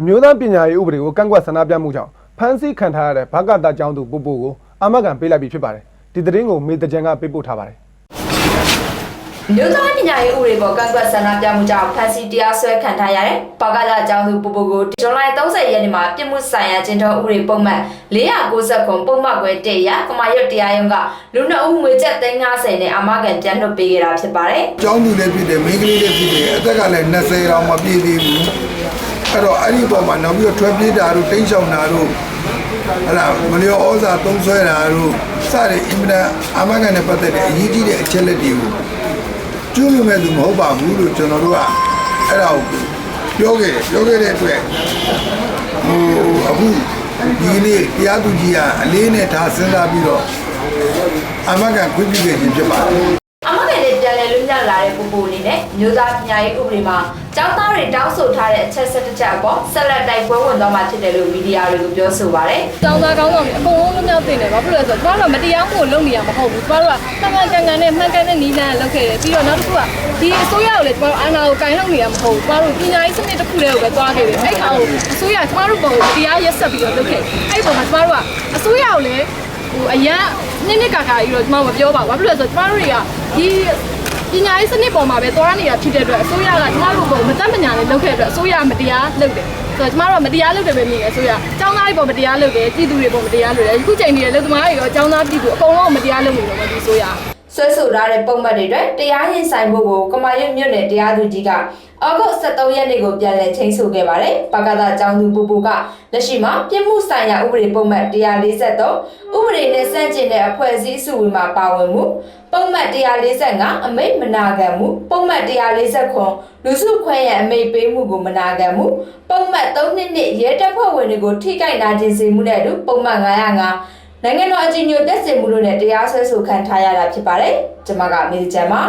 အမျိုးသားပညာရေးဥပဒေကိုကန့်ကွက်ဆန္ဒပြမှုကြောင့်ဖမ်းဆီးခံထားရတဲ့ဘကတာကျောင်းသူပူပူကိုအာမခံပေးလိုက်ပြီဖြစ်ပါတယ်ဒီသတင်းကိုမေတကြံကပေးပို့ထားပါတယ်မြို့သားပညာရေးဥပဒေပေါ်ကန့်ကွက်ဆန္ဒပြမှုကြောင့်ဖမ်းဆီးတရားစွဲခံထားရတဲ့ပါကလာကျောင်းသူပူပူကိုဇွန်လ30ရက်နေ့မှာပြစ်မှုဆိုင်ရာကျင်းတော်ဥပဒေပုံမှန်490ပုံမှန်ခွဲတရကမာရွတ်တရားရုံးကလူနှုတ်ငွေကျပ်350နဲ့အာမခံပြန်လွှတ်ပေးခဲ့တာဖြစ်ပါတယ်ကျောင်းသူလည်းဖြစ်တယ်မိန်းကလေးလည်းဖြစ်တယ်အသက်ကလည်း20တောင်မပြည့်သေးဘူး အဲ့တော့အဲ့ဒီပေါ်မှာနောက်ပြီးတော့ထွက်ပြေးတာတို့တိန့်ချောင်တာတို့ဟလာမလျော်ဩဇာသုံးဆွဲတာတို့စတဲ့အင်မတန်အာမခံနဲ့ပတ်သက်တဲ့အရေးကြီးတဲ့အချက်လက်တွေကိုကျွလို့မဲ့သူမဟုတ်ပါဘူးလို့ကျွန်တော်တို့ကအဲ့ဒါကိုပြောခဲ့တယ်ပြောခဲ့တဲ့အတွက်ဟိုအခုဒီကနေ့တရားသူကြီးကအလေးနဲ့ထားစဉ်းစားပြီးတော့အာမခံခွင့်ပြုခဲ့ခြင်းဖြစ်ပါတယ်အမကန်လေးပြန် လည်လွတ်မြောက်လာတဲ့ပူပူလေးနဲ့မြို့သားပညာရေးဥပဒေမှာကျောင်းသားတွေတောင်းဆိုထားတဲ့အချက်ဆက်တစ်ချက်အပေါ်ဆက်လက်တိုက်ပွဲဝင်သွားမှာဖြစ်တယ်လို့မီဒီယာတွေကိုပြောဆိုပါရယ်တောင်းသားကောင်းဆောင်တွေအကုန်လုံးလွတ်မြောက်တင်တယ်ဘာဖြစ်လဲဆိုတော့ကျမတို့ကမတရားမှုကိုလုပ်နေရမဟုတ်ဘူးကျမတို့ကမှန်မှန်ကန်ကန်နဲ့မှန်ကန်တဲ့နီးလန်းလုပ်ခဲ့တယ်ပြီးတော့နောက်တစ်ခုကဒီအစိုးရကိုလည်းကျမတို့အာဏာကိုကင်လုပ်နေရမဟုတ်ဘူးကျမတို့ပညာရေးစနစ်တစ်ခုတည်းကိုပဲသွားခဲ့တယ်အဲ့ခါကိုအစိုးရကျမတို့ပုံကိုတရားရက်ဆက်ပြီးတော့လုပ်ခဲ့အဲ့ပုံမှာကျမတို့ကအစိုးရကိုလည်းဟိုအရန်နစ်နစ်ကာကာကြီးတော့ကျမတို့မပြောပါဘူးဘာဖြစ်လဲဆိုတော့ကျမတို့တွေကဒီ ပညာရေးစနစ်ပေါ်မှာပဲသွားနေတာဖြစ်တဲ့အတွက်အစိုးရကကျမတို့ကိုမတတ်မညာနဲ့လုပ်ခဲ့တဲ့အတွက်အစိုးရမတရားလုပ်တယ်ဆိုတော့ကျမတို့ကမတရားလုပ်တယ်ပဲမြင်တယ်အစိုးရအကြောင်းသားတွေပေါ်မတရားလုပ်တယ်ပြည်သူတွေပေါ်မတရားလုပ်တယ်အခုချိန်ကြီးလည်းလူသမားတွေရောအကြောင်းသားပြည်သူအကုန်လုံးကမတရားလုပ်နေတယ်ဒီအစိုးရ ဆွဲဆိုထားတဲ့ပုံမှန်တွေအတွက်တရားရင်ဆိုင်ဖို့ကိုကမာရွတ်မြို့နယ်တရားသူကြီးကအောက်ဂုတ်23ရက်နေ့ကိုပြန်လည်ချိန်ဆခဲ့ပါတယ်။ပကသာကျောင်းသူပူပူကလက်ရှိမှာပြစ်မှုဆိုင်ရာဥပဒေပုံမှန်143ဥပဒေနဲ့စန့်ကျင်တဲ့အဖွဲ့အစည်းစုဝင်မှာပါဝင်မှုပုံမှန်145အမိတ်မနာခံမှုပုံမှန်149လူစုခွဲရန်အမိတ်ပေးမှုကိုမနာခံမှုပုံမှန်3နှစ်နှစ်ရဲတပ်ဖွဲ့ဝင်တွေကိုထိခိုက်နာကျင်စေမှုနဲ့အတူပုံမှန်905 နိုင်ငံတော်အကြီးအကျယ်တက်စင်မှုတို့နဲ့တရားစွဲဆိုခံထားရတာဖြစ်ပါတယ်။ကျွန်မကမေဒီချန်ပါ